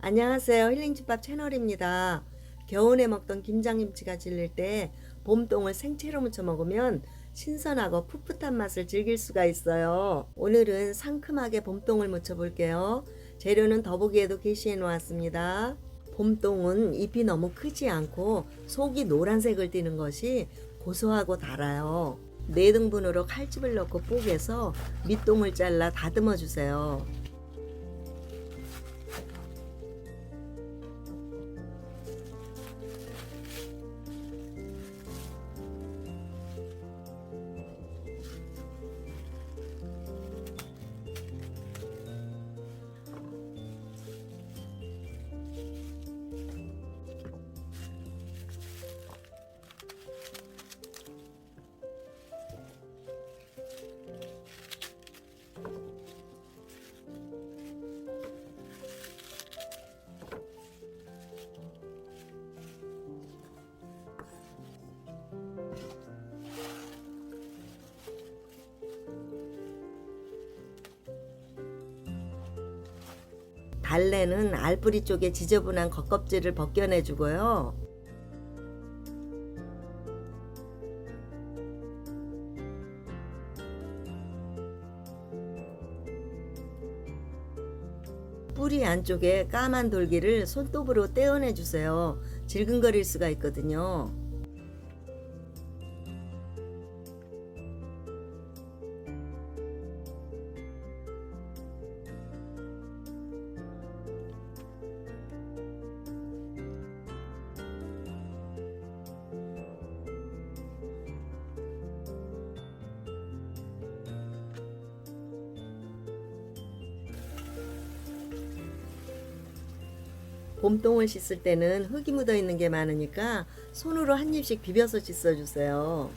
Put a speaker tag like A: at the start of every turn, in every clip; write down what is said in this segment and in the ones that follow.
A: 안녕하세요. 힐링집밥 채널입니다. 겨울에 먹던 김장김치가 질릴 때 봄동을 생채로 무쳐 먹으면 신선하고 풋풋한 맛을 즐길 수가 있어요. 오늘은 상큼하게 봄동을 무쳐 볼게요. 재료는 더보기에도 게시해 놓았습니다. 봄동은 잎이 너무 크지 않고 속이 노란색을 띠는 것이 고소하고 달아요. 4등분으로 칼집을 넣고 뽀개서 밑동을 잘라 다듬어 주세요. 달래는 알뿌리 쪽에 지저분한 겉껍질을 벗겨내 주고요. 뿌리 안쪽에 까만 돌기를 손톱으로 떼어내 주세요. 질근거릴 수가 있거든요. 봄동을 씻을 때는 흙이 묻어 있는 게 많으니까 손으로 한 입씩 비벼서 씻어 주세요.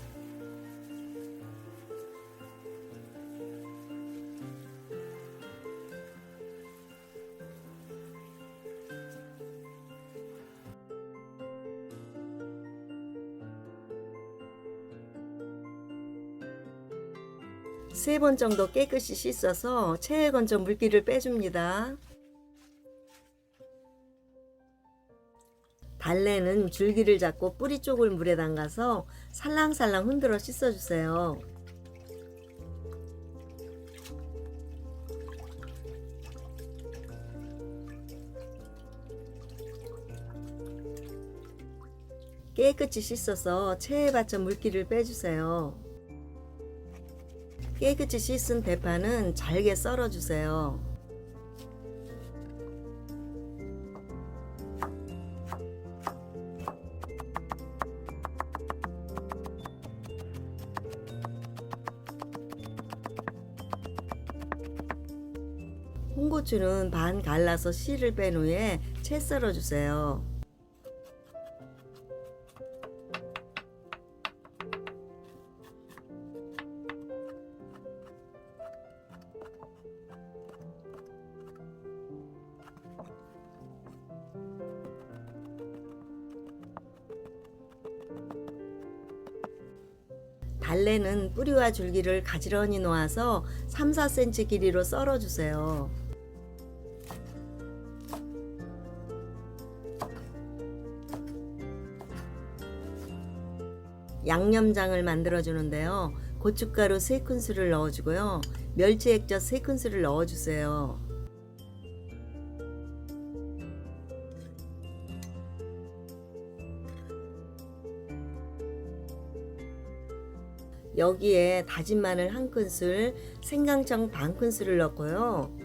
A: 세번 정도 깨끗이 씻어서 체에 건져 물기를 빼줍니다. 달래는 줄기를 잡고 뿌리 쪽을 물에 담가서 살랑살랑 흔들어 씻어주세요. 깨끗이 씻어서 체에 받쳐 물기를 빼주세요. 깨끗이 씻은 대파는 잘게 썰어주세요. 홍고추는 반 갈라서 씨를 뺀 후에 채 썰어 주세요. 달래는 뿌리와 줄기를 가지런히 놓아서 3, 4cm 길이로 썰어 주세요. 양념장을 만들어 주는데요. 고춧가루 3큰술을 넣어 주고요. 멸치 액젓 3큰술을 넣어 주세요. 여기에 다진 마늘 한 큰술, 생강청 반 큰술을 넣고요.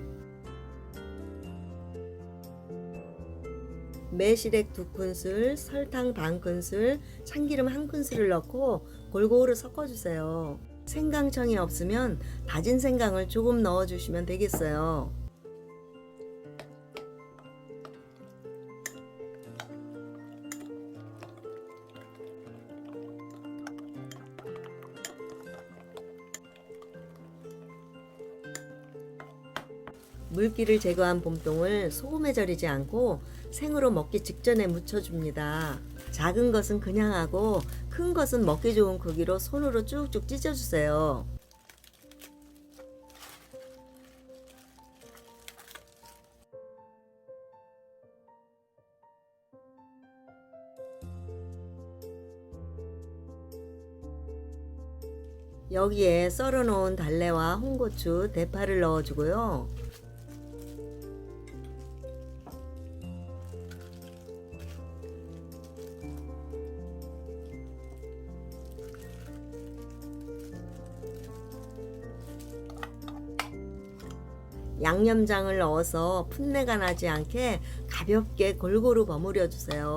A: 매실액 두 큰술, 설탕 반 큰술, 참기름 한 큰술을 넣고 골고루 섞어주세요. 생강청이 없으면 다진 생강을 조금 넣어주시면 되겠어요. 물기를 제거한 봄동을 소금에 절이지 않고 생으로 먹기 직전에 묻혀줍니다. 작은 것은 그냥 하고 큰 것은 먹기 좋은 크기로 손으로 쭉쭉 찢어주세요. 여기에 썰어놓은 달래와 홍고추, 대파를 넣어주고요. 양념장을 넣어서 풋내가 나지 않게 가볍게 골고루 버무려 주세요.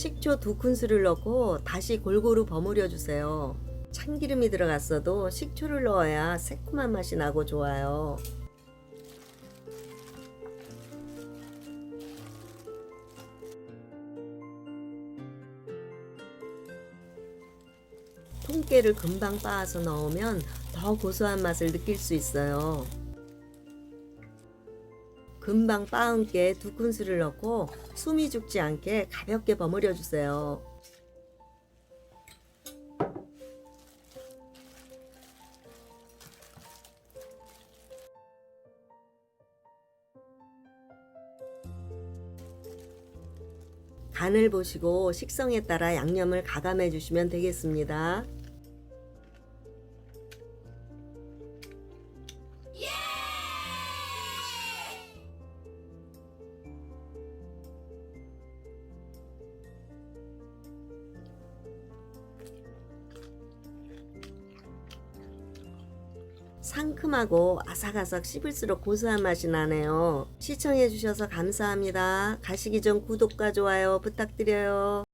A: 식초 두 큰술을 넣고 다시 골고루 버무려 주세요. 참기름이 들어갔어도 식초를 넣어야 새콤한 맛이 나고 좋아요. 통깨를 금방 빻아서 넣으면 더 고소한 맛을 느낄 수 있어요. 금방 빻은 깨 두 큰술을 넣고 숨이 죽지 않게 가볍게 버무려 주세요. 간을 보시고 식성에 따라 양념을 가감해 주시면 되겠습니다. 상큼하고 아삭아삭 씹을수록 고소한 맛이 나네요. 시청해주셔서 감사합니다. 가시기 전 구독과 좋아요 부탁드려요.